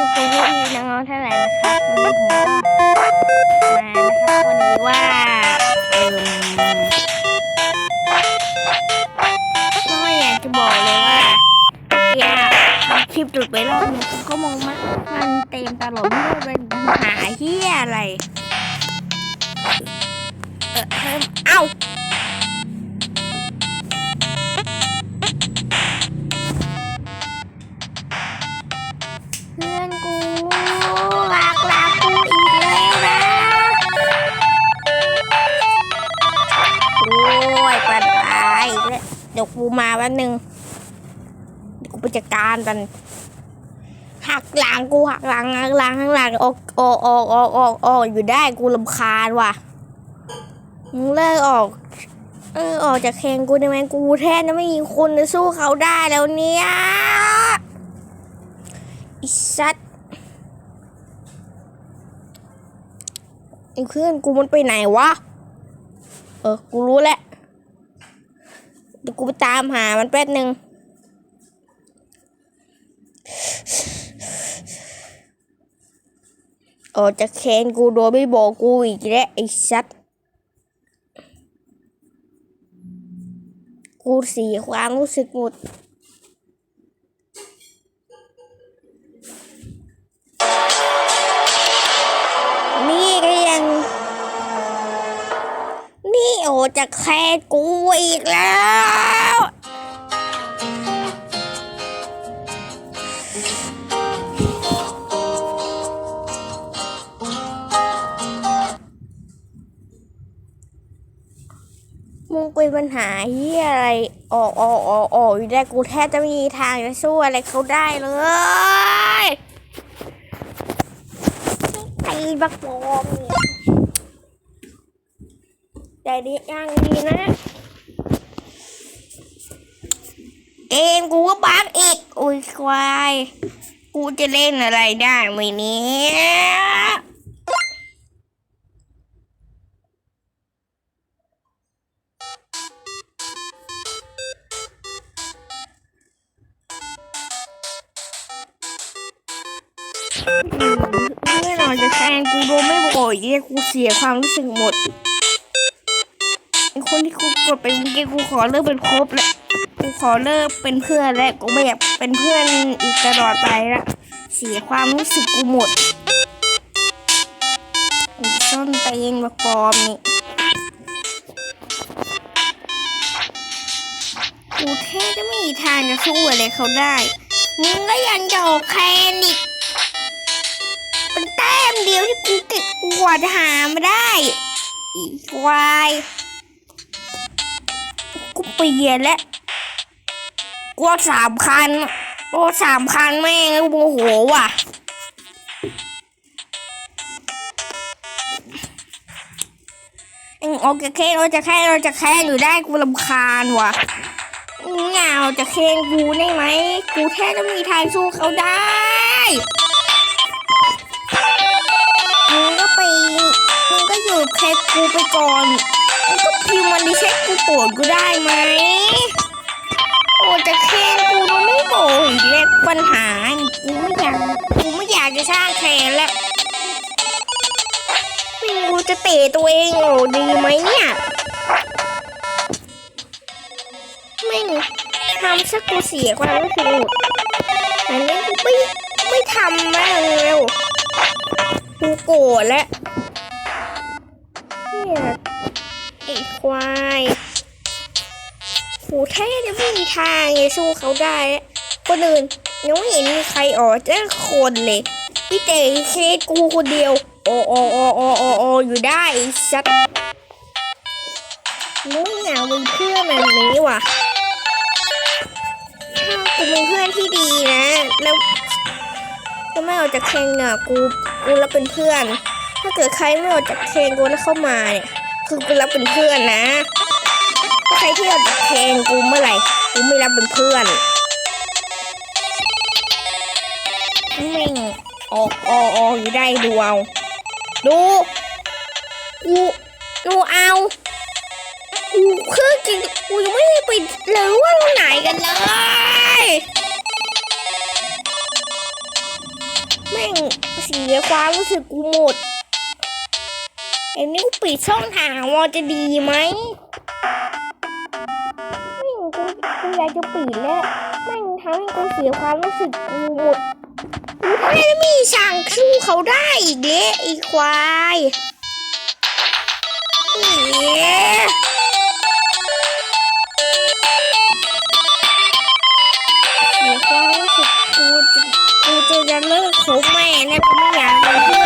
ทุกคนที่น้องๆเท่าไหร่นะครับวันนี้ผมก็มานะครับวันนี้ว่าเอิ่มก็อยากจะบอกเลยว่าเนี่ยทำคลิปจุดไปรอบนึงก็มองมันมันเต็มตลอดไม่รู้เป็นหาเฮียอะไร เออเอิ่มเอ้า เดี๋ยวกูมาแป๊บนึงเดี๋ยวกูไปจัดการกันหักหลังกูหักหลังหักหลังหักหลังออกออกออกออกออกออกอยู่ได้กูลำคาญว่ะมึงเลิกออก เออออกจากแข่งกูได้ไหมกูแทบจะไม่มีคนจะสู้เขาได้แล้วเนี่ยอีสัตไอ้เพื่อนกูมันไปไหนวะ เออ กูรู้แหล้วเดี๋ยวกูไปตามหามันแป๊บนึงโอ้จะแคนกูโดยไม่บอกกูอีกแล้วไอ้สัตว์กูเสียความรู้สึกหมด จะแค่กูอีกแล้ว มึงเป็นปัญหาเฮียอะไร ออกออกออกออกอยู่ได้กูแทบจะไม่มีทางจะสู้อะไรเขาได้เลยไอ้บักบอมเนี่ย แต่ดียังดีนะเกมกูก็บักอีกโอ้ยควาย กูจะเล่นอะไรได้ไหมเนี่ยแน่นอนจะแทงกูโดนไม่บ่อยเนี่ยกูเสียความรู้สึกหมด อคนที่กูกดไปเมื่อกี้กูขอเลิกเป็นครบแล้วกูขอเลิกเป็นเพื่อนแล้วกูไม่อยากเป็นเพื่อนอีกตลอดไปละเสียความรู้สึกกูหมดกูต้นตีนมาปลอมนี่กูแท้จะไม่มีทางจะสู้อะไรเขาได้มึงก็ยังจะออกแคนอีกเป็นแต้มเดียวที่กูเก็บกวาดหามาได้อีควาย เปลี่ยนแล้วกวาสามคันโอ้สามคันแม่งโมโหว่ะเองออกจากเคนออกจากแค่ออกจากแค่อยู่ได้กูลำคาญว่ะเงาจากเคนกูได้ไหม กูแค่ต้องมีทางสู้เขาได้มึงก็ไปมึงก็อยู่แค่กูไปก่อน ก็พิมพ์มันดิเช็คกูโปรดกูได้ไหมโอ้จะเคนกูมันไม่โปรดอีกแล้วปัญหาอีกกูไม่อยากกูไม่อยากจะสร้างแคนแล้วไม่รู้จะเตะตัวเองโอ้ดีไหมเนี่ยไม่ทำสักกูเสียความรู้สึกอันนี้กูไม่ไม่ทำม่งเร็วกูโกรธแล้วเนี่ย ไอ้ควายกูแท้จะไม่มีทางจะสู้เขาได้ คนอื่นยังไม่เห็นมีใครออกจ้าคนเลยพี่เต๋เคสกูคนเดียว โอโอโอโอโอโออยู่ได้สัตว์มึงอยากเป็นเพื่อนแบบนี้ว่ะถ้ากูเป็นเพื่อนที่ดีนะ แล้วก็ไม่ออกจากเคนอะกูกูรับเป็นเพื่อน ถ้าเกิดใครไม่ออกจากเคนกูแล้วเข้ามาเนี่ย คือกูรับเป็นเพื่อนนะใครที่ออกจากเคนกูเมื่อไหร่กูไม่รับเป็นเพื่อนแม่งออกออกออกอยู่ได้ดูเอาดูกูดูเอากูคือจริงกูยังไม่ได้ไปเลยว่าไหนกันเลยแม่ม่งเสียความรู้สึกกูหมด ไอ้นี่กูปิดช่องทางวอจะดีไหมแม่งกูกูอยากจะปิดแล้วแม่งทำให้กูเสียความรู้สึกกูหมดกูแม่งไม่มีช่งสู้เขาได้อีกเละอีควายเหี้ยวามรู้สึกกูจะกูจะเลิกคบแม่เนี่ยกูไม่อยากเป็น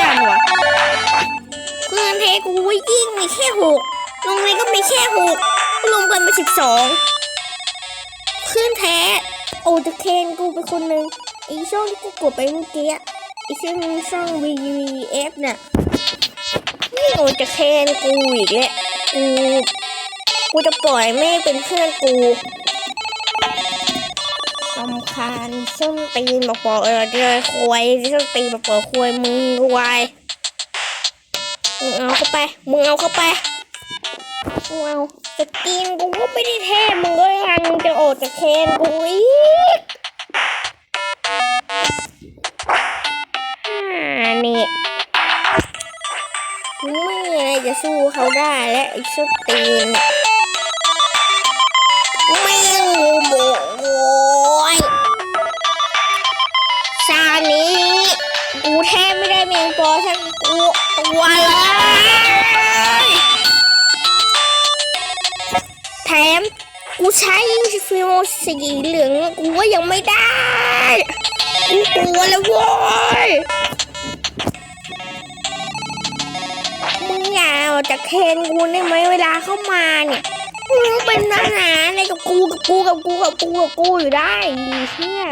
ทกูว่ายิ่งมีแค่หกโรงเรียนก็มีแค่หกรวมกันเป็นสิบสองเพื่อนแท้โอจะเคนกูเป็นคนหนึ่งไอีช่องที่กูกดไปเมื่อกี้อะไอีช่องช่อง VVF เนี่ยนี่โอจะเคนกูอีกแล้วกูกูจะปล่อยแม่เป็นเพื่อนกูสำคัญส้นตีนบอกบอกเออเจอควยส้นตีนบอกบอกควยมึงวย เอาเข้าไป มึงเอาเข้าไปมึงเอาจะกินกูก็ไม่ได้แท้มึงก็ยังจะโอดจะเคนกูอีกอ่านี่กูไม่มีอะไรจะสู้เขาได้และไอ้ส้นตีนไม่งูโบโวยซานี้กูแทบไม่ได้เมงปอทั้งกูตัวเลย กูใช้ฟิลสีเหลืองกูก็ยังไม่ได้กูกลัวแล้วโว้ยมึงอย่าออกจากเคนกูได้ไหมเวลาเข้ามาเนี่ยมึงเป็นทหารอะไรกับกูกับกูกับกูกับกูกับกูอยู่ได้เชี่ย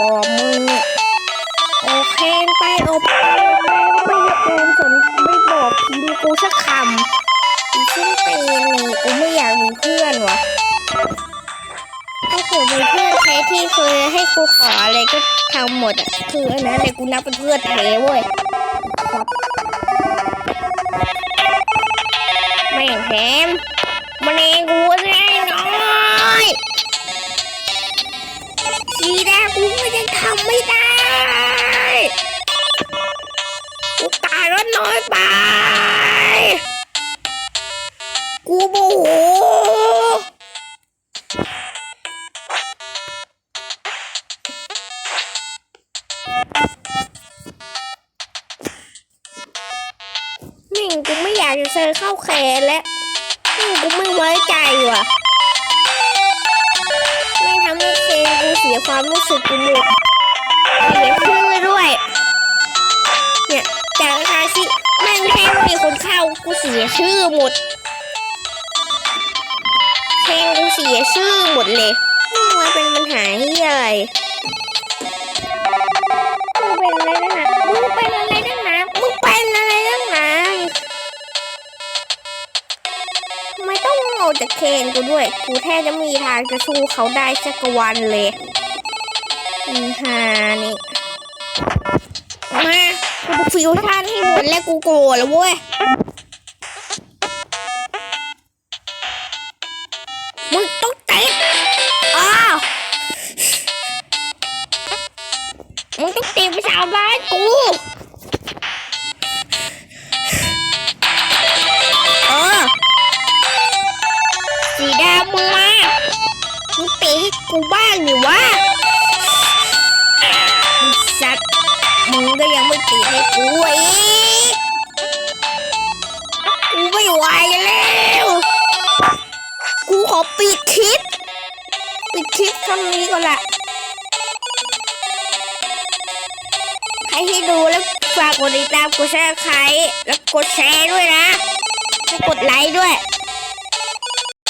ปอบมึงเนี่ยโอเคไปเอาไปไม่ยอมสนไม่บอกทีมกูสักคำอีส้นตีนนี่กูไม่อยากมีเพื่อนวะถ้าเกิดมีเพื่อนแท้ที่เคยให้กูขออะไรก็ทำหมดอะคืออันนั้นเลยกูนับเป็นเพื่อนแท้เว้ยครับแม่งแถมมันเองกู ทำไม่ได้กูตายแล้วน้อยไป กูโมโหมิ่งกูไม่อยากจะเจอเข้าแขนแล้วมิ่งกูไม่ไว้ใจว่ะ ไม่ทำให้เคนกูเสียความรู้สึกกูหมด เสียชื่อด้วย เนี่ยจากราคาที่แม่งแค่ไม่มีคนเข้ากูเสียชื่อหมดแค่กูเสียชื่อหมดเลยมันเป็นปัญหาที่มึงเป็นอะไรนักหนามึงเป็นอะไรนักหนามึงเป็นอะไรนักหนาทำไมต้องเอาจากเคนกูด้วย กูแทบจะมีทางจะสู้เขาได้สักวันเลย ฮานี่มากูฟิวชั่นให้หมดแล้วกูโกรธแล้วเว้ยมึงต้องเตะอ้าวมึงต้องตีไปสาวบ้านกูเออสีดำมึงมามึงตีให้กูบ้างดิวะ กูอีกกูไม่ไหวแล้ว กูขอปิดคลิป ปิดคลิปครั้งนี้ก่อนละใครที่ดูแล้วฝากกดติดตามกดแชร์ใครแล้วกดแชร์ด้วยนะแล้วกดไลค์ด้วย